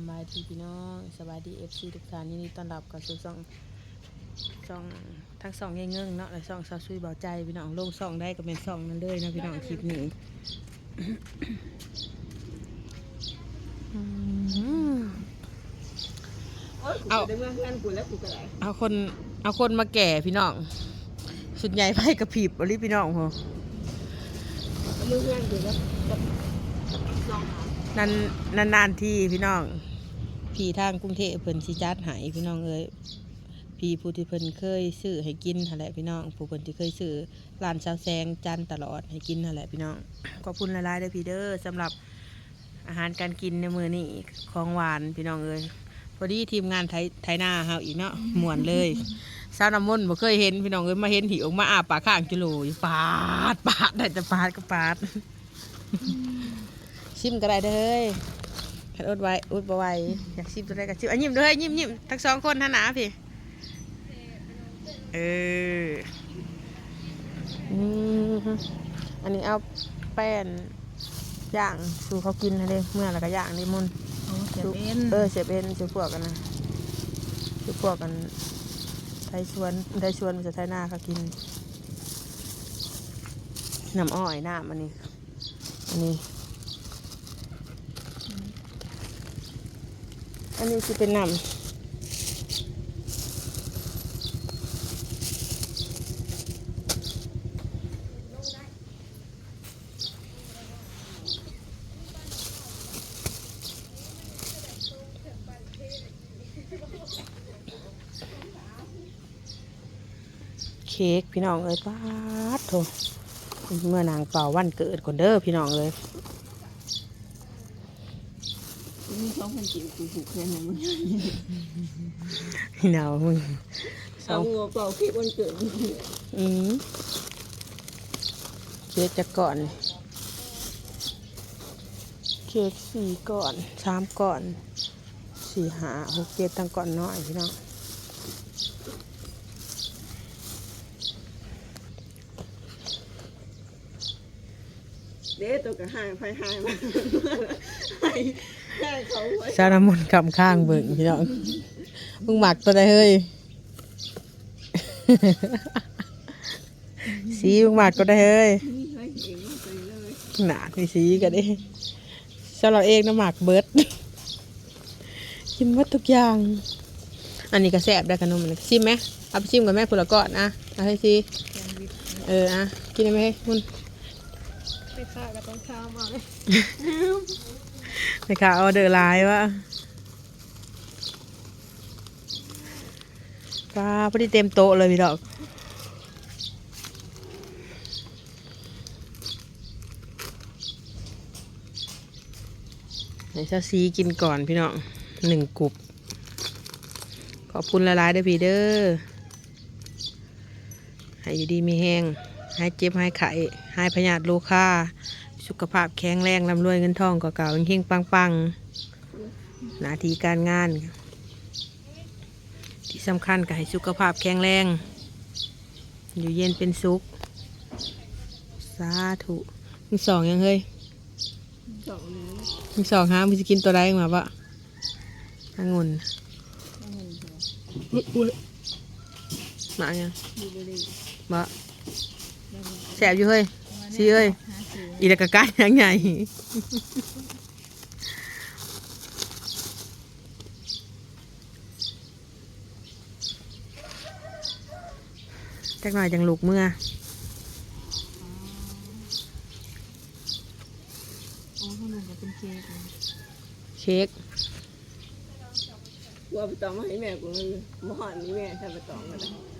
ำบายดีพี่น้องสบายดีเอฟซีทุกท่านยินดีต้อนรับกับสู่ช่องช่องทั้งสองเงี้ยงๆเนาะและช่องซาวซุยเบาใจพี่น้องลงช่องได้ก็เป็นช่องนั้นเลยนะพี่น้องคลิปนี้อืมเอาได้เมื่อเพื่อนกูแล้วกูก็ได้เอาคนเอาคนมาแก่พี่น้องสุดใหญ่ไพ่กระพริบบริพี่น้องพอเมื่อเพื่อนกูแล้วกับสอง หานันนานที่พี่น้อง พี่ทางกรุงเทพเพิ่นสิจัดหายพี่น้องเอ้ยพี่ผู้ที่เพิ่นเคยซื้อให้กินนั่นแหละพี่น้อง ผู้เพิ่นที่เคยซื้อร้านชาวแซงจันตลอดให้กินนั่นแหละพี่น้องขอบคุณหลายๆเด้อพี่เด้อสำหรับอาหารการกินในมือนี้ของหวานพี่น้องเอ้ยพอดีทีมงานไทยไทยนาเฮาอีกเนาะม่วนเลยสาวน้ำมนต์บ่เคยเห็นพี่น้องเอ้ยมาเห็นหิวมาอาปากข้างกิโลอยู่ปาดปาดได้แต่ปาดก็ปาด ชิมก็ได้เด้อเฮ้ยขัดอดไว้อดบ่ไหวอยากชิมตัวใดก็ชิมอะยิ้มเด้อเฮ้ยยิ้มยิ้มทั้งสองคนท่านาพี่เอออืมอันนี้เอาแป้นย่างสู่เขากินนะเด้เมื่อแล้วก็ย่างนี่มุนโอ้เสียเป็นเออเสียเป็นสู่พวกกันนะสู่พวกกันไทยชวนไทยชวนมันจะไทยหน้าเขากินน้ำอ้อยน้ำอันนี้อันนี้ อันนี้จะเป็นน้ำเค้กพี่น้องเอ้ยป้าดโถเมื่อนางเป่าวันเกิดก่อนเด้อพี่น้องเลย มีสองคนจีบกูผูกแขนให้มึงพี่น้องมึงเอางัวเป่าเค้กวันเกิดมึงอืมเค้กจะก่อน เค้กสี่ก่อนสามก่อนสี่หาหกเจ็ดตั้งก่อนน้อยพี่น้องเด้ตัวก็ห่างไฟห่างมาให้ให้เขาไว้สารมนต์กำข้างเบิ่งพี่น้องมึงหมักตัวใดเฮ้ยสีมึงหมักตัวใดเฮ้ยนี่ให้เองไปเลยหนามีสีกันดิสำหรับเองนะหมักเบิดกินหมดทุกอย่าง อันนี้ก็แซ่บได้ขนมอันนี้ชิมไหมเอาไปชิมกับแม่ผุละก่อนนะเอาให้ซีแกงวิทเอออะกินได้ไหมเฮ้ยมุนไปฆ่ากับต้องข้าวมาเลย ไปค่ะออเดอร์ไลน์วะปลาพอดีเต็มโต๊ะเลยพี่ดอกให้เจ้าซีกินก่อนพี่น้องหนึ่งกรุบขอบคุณละลายเด้อพี่เด้อให้อยู่ดีมีแห้งให้เจ็บให้ไข้ให้พยาธิโลคา สุขภาพแข็งแรงร่ำรวยเงินทองก็เก่าเฮงๆปังๆหน้าที่การงาน ที่สำคัญก็ให้สุขภาพแข็งแรง อยู่เย็นเป็นสุข สาธุมีสองยังเฮ้ยสองนี้มีสองฮะมีจะกินตัวใดมาปะองุ่นอุ๊ยๆมายังดูไปเลยมาแสบอยู่เฮ้ย ซีเอ้ยอีตะกะกายยังไงจักหน่อยจังลูกเมื่อโอ้ขนมก็เป็นเค้กเช็คกูเอาไปตองมาให้แม่กูเลยหมอหันนี่แม่ใช้ไปตองกันเ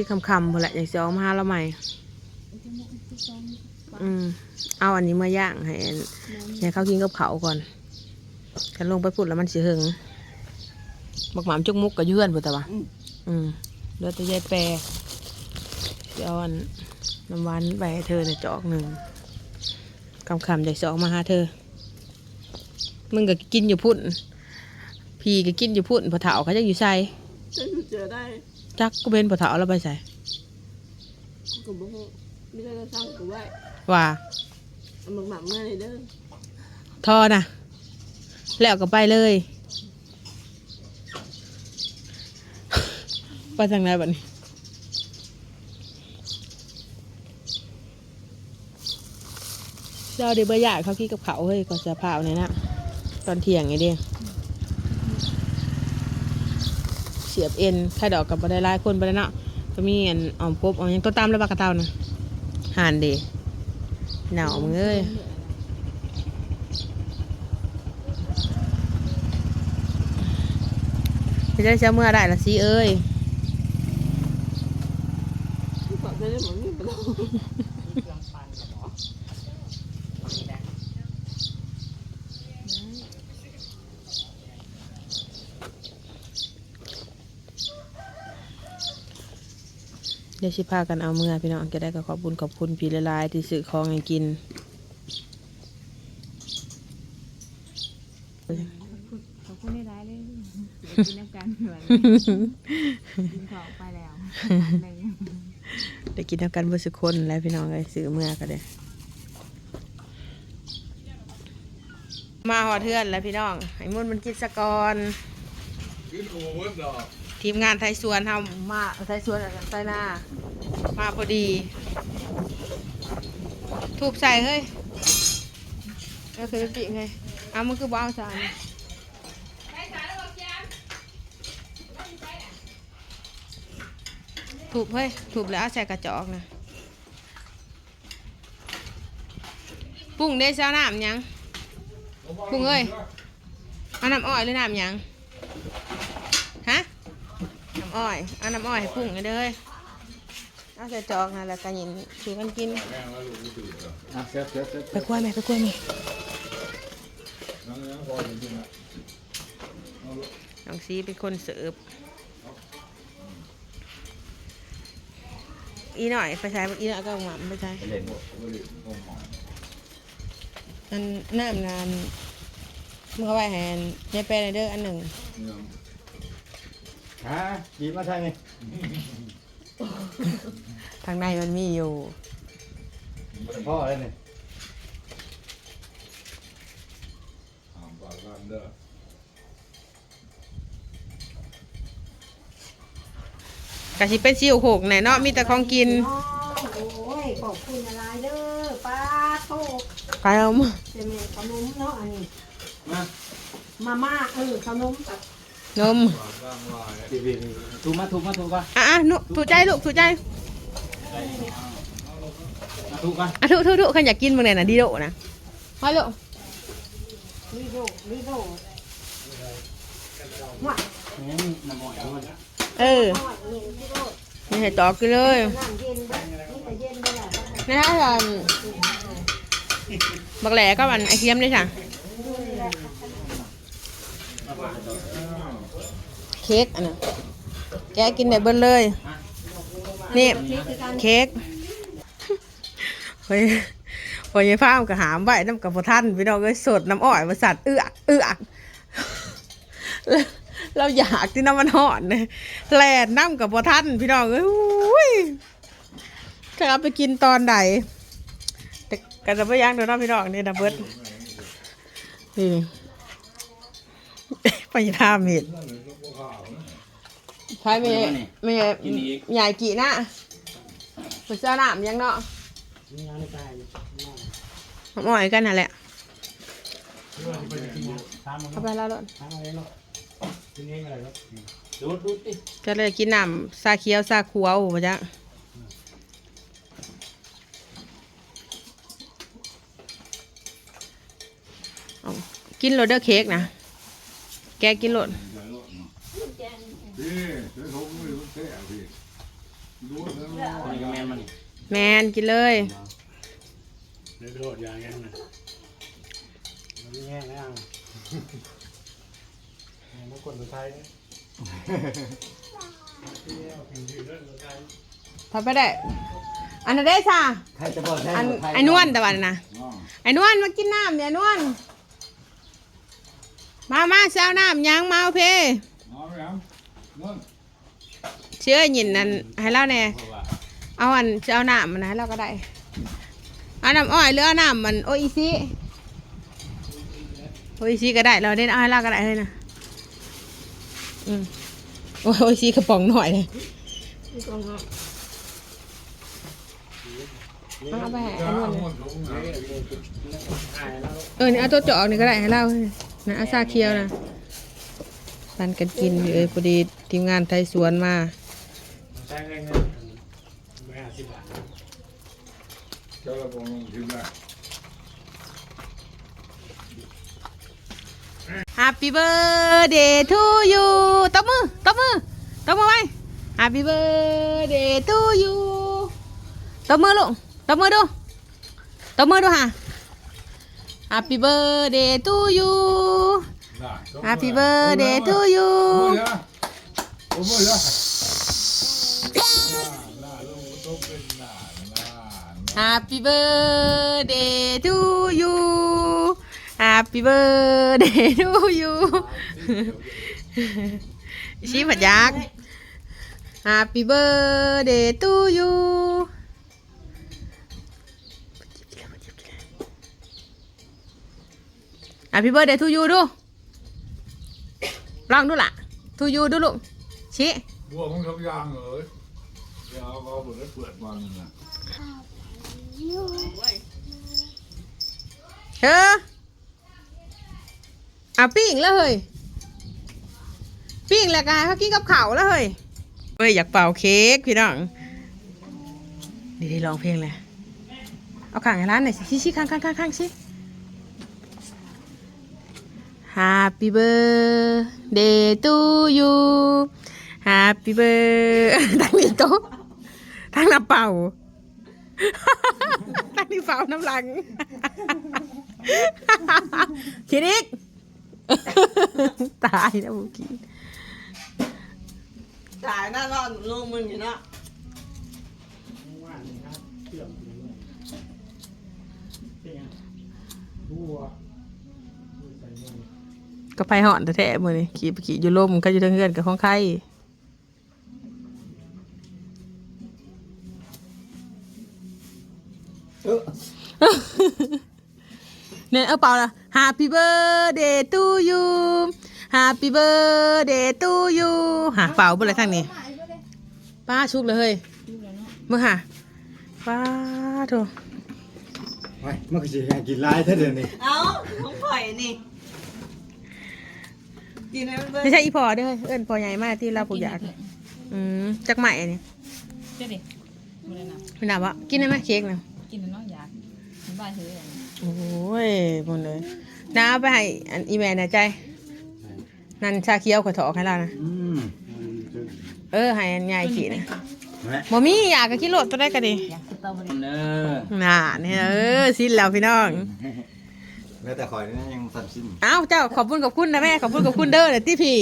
ที่คำคำๆพอแหละอยากจะเอามาให้เราใหม่ อืมเอาอันนี้มาย่างให้ให้เขากินกับเขาวก่อนกันลงไปพูดแล้วมันสิหึงบักหมามจุกมุกกับเยื่อนพูดแต่ว่าอืมอืมเลือดตัวยายแปรสิเอาอันน้ำหวานไปให้เธอเนี่ยจอกหนึ่งคำคำๆอยากจะเออกมาหาเธอ มึงก็กินอยู่พุ่น พี่ก็กินอยู่พุ่นพอเถาเขาจะอยู่ใส่ ฉันเจอได้จักกูเป็นพอเถาแล้วไปใส่กูก็บอกว่าไม่ได้จะสั่งกูไว้ว่าเอาหมักหมักมาเลยเด้อทอนะแล้วก็ไปเลยไปทางไหนบัดนี้เราเดี๋ยวเบอร์ใหญ่เขาขี้กับเขาเฮ้ยก่อนจะเผาเนี่ยนะตอนเที่ยงไงเดียเสียบเอ็นไข่ดอกกับบัไดลายคนบัไดเนาะก็มีอันอ่อมกบอ่อมยังตัวตามแล้วปากกระเตานะห่านเดหนาวมึงเอ้ยจะได้เช้าเมื่อได้ละสิเอ้ย ขอจะได้หมดนี่ไปแล้ว เดี๋ยวชิพากันเอาเมื่อพี่น้องจะได้ก็ขอบุญขอบคุณพี่ละลายที่ซื้อของให้กินขอบคุณได้ร้ายเลยเดี๋ยวกินน้ำกันเหมือนกินของไปแล้วหนึ่งได้กินน้ำกันเพื่อสุคนแล้วพี่น้องเลยซื้อเมื่อก็ได้มาหอเทือนแล้วพี่น้องไอ้มุ่นมันกินสะกอนขึ้นโอเวอร์ดอก ทีมงานไทยสวนทำมาไทยสวนไทยนามาพอดี ถูกใส่เฮ้ยก็คือปิไงเอามันคือบ้าวสารถูกเฮ้ยถูกแล้วเอาใส่กระจอกนะปุ้งได้เช้าน้ำยังปุ้งเอ้ยเอาน้ำอ้อยหรือน้ำหยังฮะน้ำอ้อยเอาน้ำอ้อยให้พุ่งกันเด้อเอาใส่จอกนะแล้วก็ยินชูกันกินแม่งแล้วลูกไม่ตื่นเหรออะเซ็ตเซ็ตเซ็ตไปกล้วยไหมไปกล้วยไหมนั่งนั่งพอจริงๆอะน้องซีเป็นคนเสิร์ฟอีหน่อยไปใช้อีหน่อยก็เอาหมาไปใช้เล่นหมดไม่ได้ห้องหมออันน้ำงานมึงเอาไว้แหนยายแปรในเด้ออันหนึ่ง เนี่ย ฮะหยิบมาใช่ไหมทางในมันมีอยู่ เป็นพ่อเลยเนี่ยห้ามปากกันเด้อกะสิเป็นซิวโขกไหนเนาะมีแต่ของกินโอ้ยขอบคุณอะไรเด้อป้าโตไปเอามาเป็นแม่ขนมเนาะอันนี้มามาม่าเออขนมกับ นมปากร่างลายดีดีดีถูกมาถูกมาถูกป่ะอะอะหนุถูกใจลูกถูกใจมาถูกป่ะอะถูกถูกถูกขันอยากกินมึงไหนน่ะดีโดนะมาลูกลิโดลิโดว่านี่น้ำหอยด้วยเออหอยเย็นลิโดนี่ให้ตอกกินเลยน้ำเย็นเด้อนี่แต่เย็นได้แหละนะฮะตอนบักแหล่ก็มันไอเค็มเลยจ้ะ ค้กอันน่ะแกกินได้เบิ้เลย นี่เค้กเฮ้ยพอยายฟ้ามก็หามไว้น้ำกับพอท่านพี่น้องเอ้ยสดน้ำอ้อยมาสัตว์เอือกเอือกเราอยากที่น้ำมันหอนเลยแหลดน้ำกับพอท่านพี่น้องเอ้ยอุ้ยจะเอาไปกินตอนไหนแต่กันจะไม่ยั้งเดี๋ยวน้องพี่น้องนี่นะเบิดนี่ไปทำเห็ด ใช่ไม่ไม่ใหญ่กี่นะไปเจ้าหนามยังเนาะน้ำอ้อยกันนั่นแหละเข้าไปแล้วรถดูดูดิจะเลยกินน้ำซาเขียวซาขัวโอ้โหจ้ะเอากินโรเดอร์เค้กนะ แกกินโรด พี่เดี๋ยวผมไม่รู้แท้พี่ดูแล้วนี่ก็แมนมันแมนกินเลยเดี๋ยวโดดอย่างนั้นนะมันไม่แง่แล้วมากดตัวไทยนะเที่ยวแข่งยืนเรื่องตัวไทยทำไปได้ อันนั้นได้ซ่าใครจะบอกใช่อันไอ้นวลแต่วันนะไอ้นวลมากินน้ำเนี่ยนวลมามาเช้าน้ำยังมาเอาเพ เอาไปครับนั่น เชื่อหยินนั่นให้เล่าแน่เพราะว่าเอาอันจะเอาหน้ำมันนะเราก็ได้เอาหน้ำอ้อยหรือเอาหน้ำมันโออีซีโออีซีก็ได้ เราได้เอาให้เราก็ได้เลยนะอืมโอ้ยซีกระป๋องหน่อยเลยเอาไปอันนู้เอานเลยเออนี่เอาตัวเจาะนี่ก็ได้ให้เรานะเอาซาเคียวนะปันกันกินอยู่เอ้ยพอดี ทีมงานไทยสวนมาใช้เงินไม่ห้าสิบบาทจะระบงลงทิ้งได้ Happy birthday to you ตบมือตบมือตบมือไว้ Happy birthday to you ตบมือลูกตบมือดูตบมือดูฮะ Happy birthday to you น่ะ Happy birthday to you มือเยอะเอามือเยอะน่าลงต้องเป็นหน้าหน้า Happy birthday to you Happy birthday to you ชี้ผัดยักษ์ Happy birthday to you อะพี่เบิร์ดเดย์ทูยูดู ลองดูล่ะทูยูดูลูก ชี้บัวมึงทำยางเหรอเดี๋ยวเอาเอาหมดแล้วเปิดมันนะเอออะปิ้งแล้วเฮ้ยปิ้งแล้วกันเขากินกับข้าวแล้วเฮ้ยเฮ้ยอยากเป่าเค้กพี่น้องดีดีลองเพลงเลยเอาข้างให้ร้านหน่อยสิชี้ชี้ข้างข้างข้างข้างชี้ Happy birthday to you Happy birthday ตั้งนี่โต๊ะตั้งน้ำเป่าตั้งนี่เป่าน้ำหลังคิดอีกตายแล้วบุกี้ตายหน้านอนลงมึงอยู่เนาะว่านี่ครับเชื่อมเป็นยังบัวใส่เงินก็ไปหอนแท้ๆมือนี่ขี่ไปขี่อยู่ลมก็อยู่ทางเงื่อนกับของใคร เนี่ยเอาเปล่าละ Happy birthday to you Happy birthday to you หาเปล่าบ่เลยทางนี้ป้าชุกเลยเฮ้ยมึงหาป้าโถไปมันก็จะกินลายเท่าเดิมนี่เอ้าของข่อยนี่กินให้มันเบิ่งไม่ใช่อีพอเด้อเฮ้ยเอิ้นพอใหญ่มากที่เราปลูกยาอืมจักใหม่อันนี้เจ๊ดิไม่ได้นะไม่น่าวะกินได้ไหมเค้กนะกินแล้วเนาะอยากมันบ้าเฉยเลยโอ้ยหมดเลยน้าเอาไปให้อันอีแมนนะใจ นั่นชาเขียวขอถอกให้เรานะ อืมเออให้อันใหญ่ขีนะแม่บ่มีอยากก็กินโลดตัวได้ก็ดีอยากสตรอเบอรี่เนอน่าเนี่ยเออสิ้นแล้วพี่น้อง แม่แต่คอยนี่ยังสั่นสิ้นเอ้าเจ้าขอบคุณขอบคุณนะแม่ขอบคุณขอบคุณเด้อเดี๋ยวที่พี่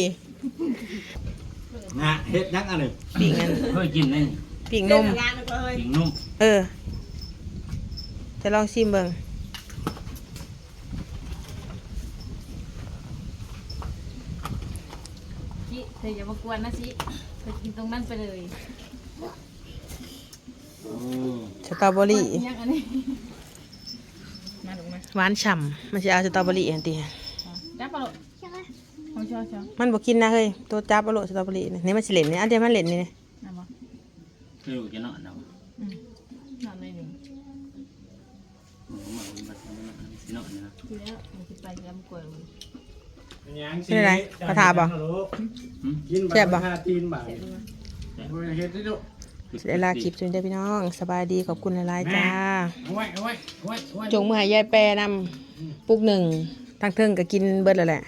นะเฮ็ดยังอันนี้ปิ่งอันเคยกินนี่ปิ่งนเล่นมร้านไปเลยปิงนุ่มเออ จะลองชิมเบิ่งชิเธออย่ามากวนนะชิเธอกินตรงนั้นไปเลยอืมสตรอเบอรี่ยังอันนี้มาลงมาหวานฉ่ำมันจะเอาสตรอเบอรี่อันตีจับปลาโลดเอาชอชอมันบอกกินนะเฮ้ยตัวจับเอาโลดสตรอเบอรี่นี่นี่มันสิเหล่นนี่อันเดียวมันเหล่นนี่เอามาคืออยู่กันเนาะเนาะ อืมนอนเลยหนึ่ง มันมา ทำมันสิเนาะนะทีแล้วมันจะไปแล้วมันมันยังสิเป็นอะไรกระทาบ่แซ่บบ่ตีนบ่ายเฮ็ดได้ดูเวลาคลิปจนได้พี่น้องสบายดีขอบคุณหลายๆจ้าจงมือหายายแปรนำปุกหนึ่งทางเทิงก็กินเบิดแล้วแหละ